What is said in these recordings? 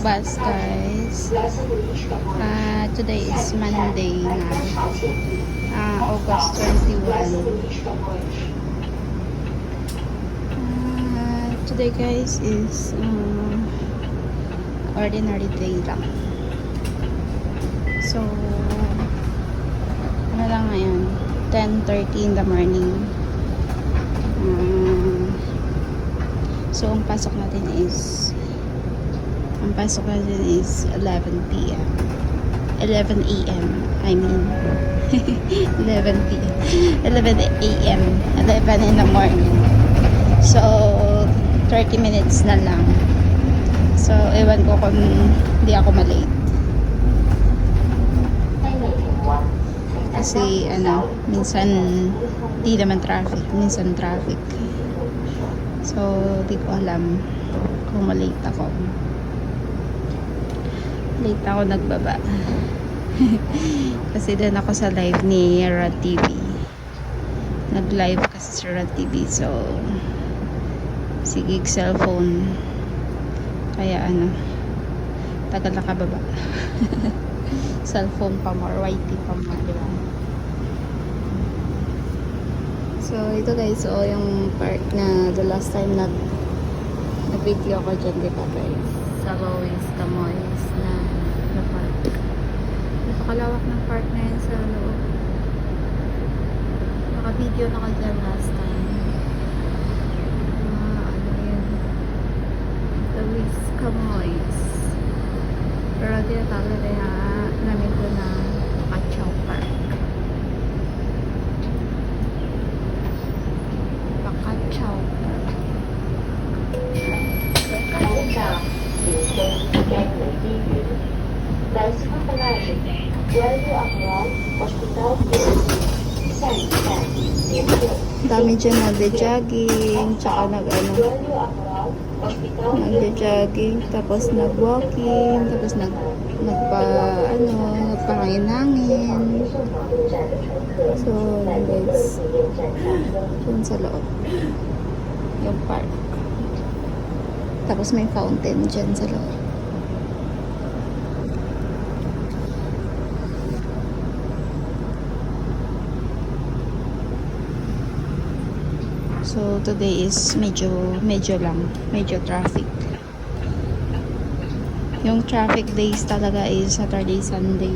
bus guys. Ah, today is Monday na. Ah, August 21. Ah, today guys is um, ordinary day lang. So, ano lang ngayon? 10.30 in the morning. Um, so, ang pasok natin is ang pasok natin is 11 p.m. 11 a.m. I mean 11 p.m. 11 a.m. 11 in the morning. So 30 minutes na lang. So ewan ko kung hindi ako malate. Kasi ano, minsan di naman traffic, minsan traffic. So di ko alam kung malate ako late ako nagbaba. kasi din ako sa live ni Rad TV. Nag-live kasi sa Rad TV. So, sige cellphone. Kaya ano, tagal nakababa. cellphone pa more, YT pa more, di ba? So, ito guys, so yung part na the last time nag nag-video ako dyan, di ba guys? Sa Lois Camoys na, na park. Napakalawak ng park na yun sa loob. Naka-video na dyan last time. Ah, ano yun? Lois Camoys. Pero tinatawag na ya, namin ko na Pachaw Park. Дальше положите. Дверью окно, hospital Dami dyan nagja-jogging, tsaka nag-ano, nagja-jogging, tapos nag-walking, tapos nag, nagpa, ano, nagpahangin-hangin. So, guys, dyan sa loob. Yung park. Tapos may fountain dyan sa loob. So, today is medyo, medyo lang. Medyo traffic. Yung traffic days talaga is Saturday, Sunday.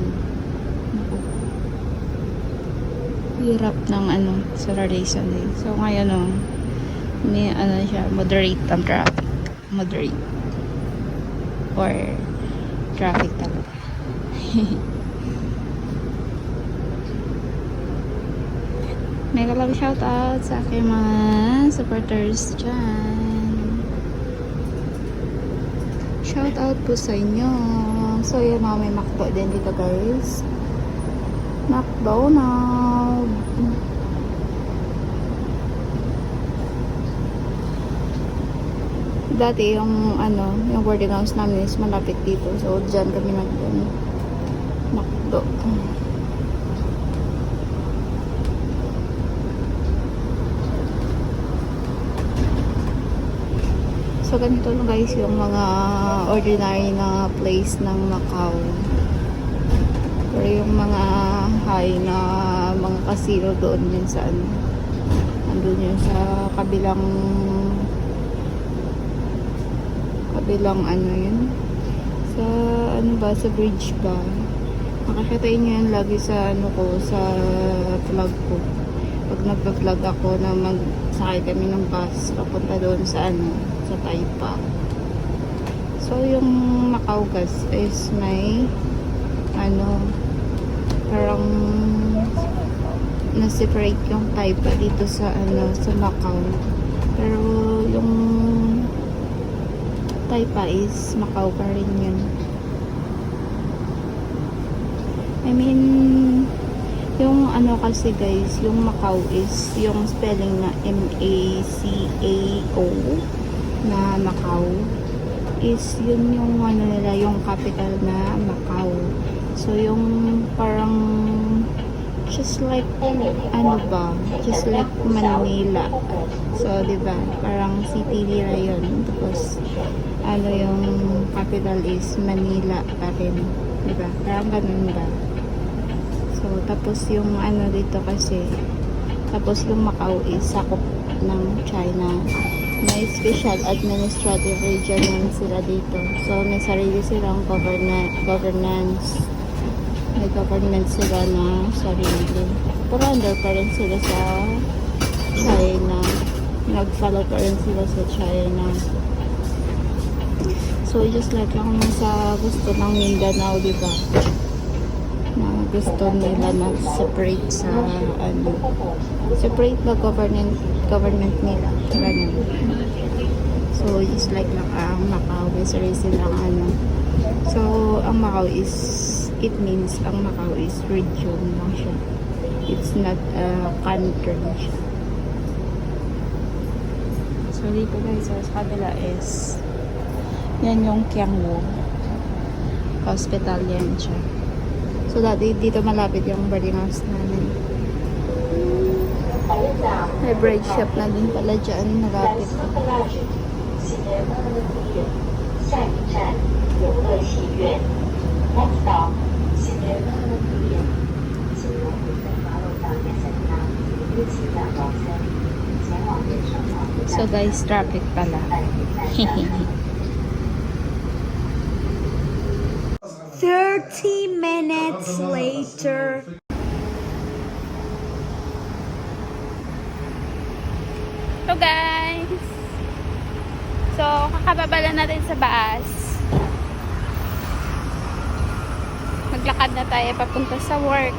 Hirap ng ano, Saturday, Sunday. So, ngayon oh, may ano siya, moderate ang traffic. Moderate. Or traffic talaga. Mega love shout out sa aking mga supporters dyan. Shout out po sa inyo. So, yun mga may McDo din dito guys. McDonald. Dati yung ano, yung boarding house namin is malapit dito. So, dyan kami nag ano, McDo. So, ganito lang guys yung mga ordinary na place ng Macau. Pero yung mga high na mga casino doon yun sa ano, andun yun sa kabilang kabilang ano yun. Sa ano ba, sa bridge ba? Makakitayin nyo yan lagi sa ano ko, sa vlog ko. Pag nagpa-vlog ako na magsakay kami ng bus papunta doon sa ano, Taipa so yung Macau gas is may ano parang na-separate yung Taipa dito sa ano, sa Macau. Pero yung Taipa is Macau pa rin yun. I mean yung ano kasi guys yung Macau is yung spelling na M-A-C-A-O na Macau is yun yung ano nila yung capital na Macau so yung parang just like, ano ba, just like Manila. So, di ba, parang city nila yun. Tapos, ano yung capital is Manila pa rin. Di ba? Parang ganun ba? So, tapos yung ano dito kasi, tapos yung Macau is sakop ng China. May special administrative region yan sila dito. So, may sarili silang governa- governance. May government sila na sarili. Pero under pa rin sila sa China. Nag-follow pa rin sila sa China. So, just like lang sa gusto ng Mindanao, di ba? Na gusto nila na separate sa ano, separate na government government nila. Ganun. So, just like ang Macau, may sarili silang ano. So, ang Macau is, it means ang Macau is region lang siya. It's not a country siya. So, dito guys, sa kabila is, yan yung Kiangwo. Hospital yan siya. So, dati dito malapit yung boarding house namin. May bread shop na din pala dyan, malapit. 新年快乐地铁，下一站永乐戏院。Next stop，新年快乐地铁，请由部分马路上面乘搭一起站往前，前往人生广场 So guys, traffic pala. 30 minutes later. So guys, so kakababa natin sa baas. Maglakad na tayo papunta sa work.